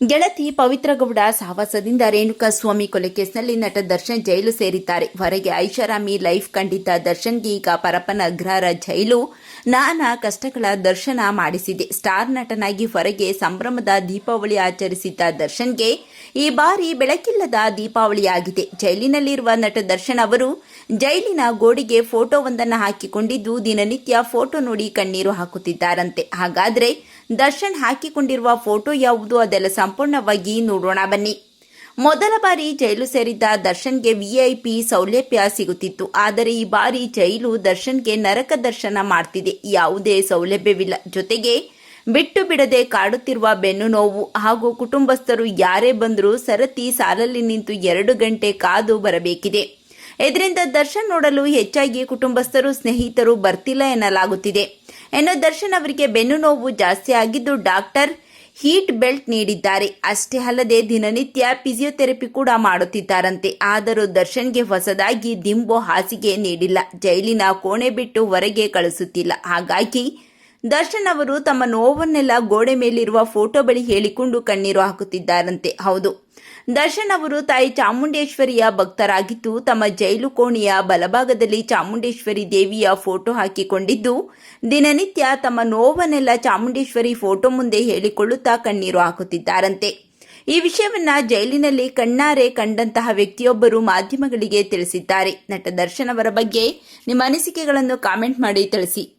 ಗೆಳತಿ ಪವಿತ್ರಗೌಡ ಸಾಹಸದಿಂದ ರೇಣುಕಾ ಸ್ವಾಮಿ ಕೊಲೆ ಕೇಸ್ನಲ್ಲಿ ನಟ ದರ್ಶನ್ ಜೈಲು ಸೇರಿದ್ದಾರೆ. ಹೊರಗೆ ಐಷಾರಾಮಿ ಲೈಫ್ ಕಂಡಿದ್ದ ದರ್ಶನ್ಗೆ ಈಗ ಪರಪನ ಅಗ್ರಹಾರ ಜೈಲು. ನಾನಾ ಕಷ್ಟಗಳ ದರ್ಶನ ಮಾಡಿಸಿದೆ. ಸ್ಟಾರ್ ನಟನಾಗಿ ಹೊರಗೆ ಸಂಭ್ರಮದ ದೀಪಾವಳಿ ಆಚರಿಸಿದ್ದ ದರ್ಶನ್ಗೆ ಈ ಬಾರಿ ಬೆಳಕಿಲ್ಲದ ದೀಪಾವಳಿಯಾಗಿದೆ ಜೈಲಿನಲ್ಲಿರುವ ನಟ ದರ್ಶನ್ ಅವರು ಜೈಲಿನ ಗೋಡೆಗೆ ಫೋಟೋವೊಂದನ್ನು ಹಾಕಿಕೊಂಡಿದ್ದು, ದಿನನಿತ್ಯ ಫೋಟೋ ನೋಡಿ ಕಣ್ಣೀರು ಹಾಕುತ್ತಿದ್ದಾರಂತೆ. ಹಾಗಾದ್ರೆ ದರ್ಶನ್ ಹಾಕಿಕೊಂಡಿರುವ ಫೋಟೋ ಯಾವುದು? ಅದೆಲ್ಲ ಸಂಪೂರ್ಣವಾಗಿ ನೋಡೋಣ ಬನ್ನಿ. ಮೊದಲ ಬಾರಿ ಜೈಲು ಸೇರಿದ್ದ ದರ್ಶನ್ಗೆ ವಿಐಪಿ ಸೌಲಭ್ಯ ಸಿಗುತ್ತಿತ್ತು. ಆದರೆ ಈ ಬಾರಿ ಜೈಲು ದರ್ಶನ್ಗೆ ನರಕ ದರ್ಶನ ಮಾಡ್ತಿದೆ. ಯಾವುದೇ ಸೌಲಭ್ಯವಿಲ್ಲ. ಜೊತೆಗೆ ಬಿಟ್ಟು ಬಿಡದೆ ಕಾಡುತ್ತಿರುವ ಬೆನ್ನು ನೋವು ಹಾಗೂ ಕುಟುಂಬಸ್ಥರು ಯಾರೇ ಬಂದರೂ ಸರತಿ ಸಾಲಲ್ಲಿ ನಿಂತು ಎರಡು ಗಂಟೆ ಕಾದು ಬರಬೇಕಿದೆ. ಇದರಿಂದ ದರ್ಶನ್ ನೋಡಲು ಹೆಚ್ಚಾಗಿ ಕುಟುಂಬಸ್ಥರು, ಸ್ನೇಹಿತರು ಬರ್ತಿಲ್ಲ ಎನ್ನಲಾಗುತ್ತಿದೆ. ಇನ್ನು ದರ್ಶನ್ ಅವರಿಗೆ ಬೆನ್ನು ನೋವು ಜಾಸ್ತಿ ಆಗಿದ್ದು ಡಾಕ್ಟರ್ ಹೀಟ್ ಬೆಲ್ಟ್ ನೀಡಿದ್ದಾರೆ. ಅಷ್ಟೇ ಅಲ್ಲದೆ ದಿನನಿತ್ಯ ಫಿಸಿಯೋಥೆರಪಿ ಕೂಡ ಮಾಡುತ್ತಿದ್ದಾರಂತೆ. ಆದರೂ ದರ್ಶನ್ಗೆ ಹೊಸದಾಗಿ ದಿಂಬು ಹಾಸಿಗೆ ನೀಡಿಲ್ಲ. ಜೈಲಿನ ಕೋಣೆ ಬಿಟ್ಟು ಹೊರಗೆ ಕಳಿಸುತ್ತಿಲ್ಲ. ಹಾಗಾಗಿ ದರ್ಶನ್ ಅವರು ತಮ್ಮ ನೋವನ್ನೆಲ್ಲ ಗೋಡೆ ಮೇಲಿರುವ ಫೋಟೋ ಬಳಿ ಹೇಳಿಕೊಂಡು ಕಣ್ಣೀರು ಹಾಕುತ್ತಿದ್ದಾರಂತೆ. ಹೌದು ದರ್ಶನ್ ಅವರು ತಾಯಿ ಚಾಮುಂಡೇಶ್ವರಿಯ ಭಕ್ತರಾಗಿದ್ದು, ತಮ್ಮ ಜೈಲು ಕೋಣೆಯ ಬಲಭಾಗದಲ್ಲಿ ಚಾಮುಂಡೇಶ್ವರಿ ದೇವಿಯ ಫೋಟೋ ಹಾಕಿಕೊಂಡಿದ್ದು, ದಿನನಿತ್ಯ ತಮ್ಮ ನೋವನ್ನೆಲ್ಲ ಚಾಮುಂಡೇಶ್ವರಿ ಫೋಟೋ ಮುಂದೆ ಹೇಳಿಕೊಳ್ಳುತ್ತಾ ಕಣ್ಣೀರು ಹಾಕುತ್ತಿದ್ದಾರಂತೆ. ಈ ವಿಷಯವನ್ನ ಜೈಲಿನಲ್ಲಿ ಕಣ್ಣಾರೆ ಕಂಡಂತಹ ವ್ಯಕ್ತಿಯೊಬ್ಬರು ಮಾಧ್ಯಮಗಳಿಗೆ ತಿಳಿಸಿದ್ದಾರೆ. ನಟ ದರ್ಶನ್ ಅವರ ಬಗ್ಗೆ ನಿಮ್ಮ ಅನಿಸಿಕೆಗಳನ್ನು ಕಾಮೆಂಟ್ ಮಾಡಿ ತಿಳಿಸಿ.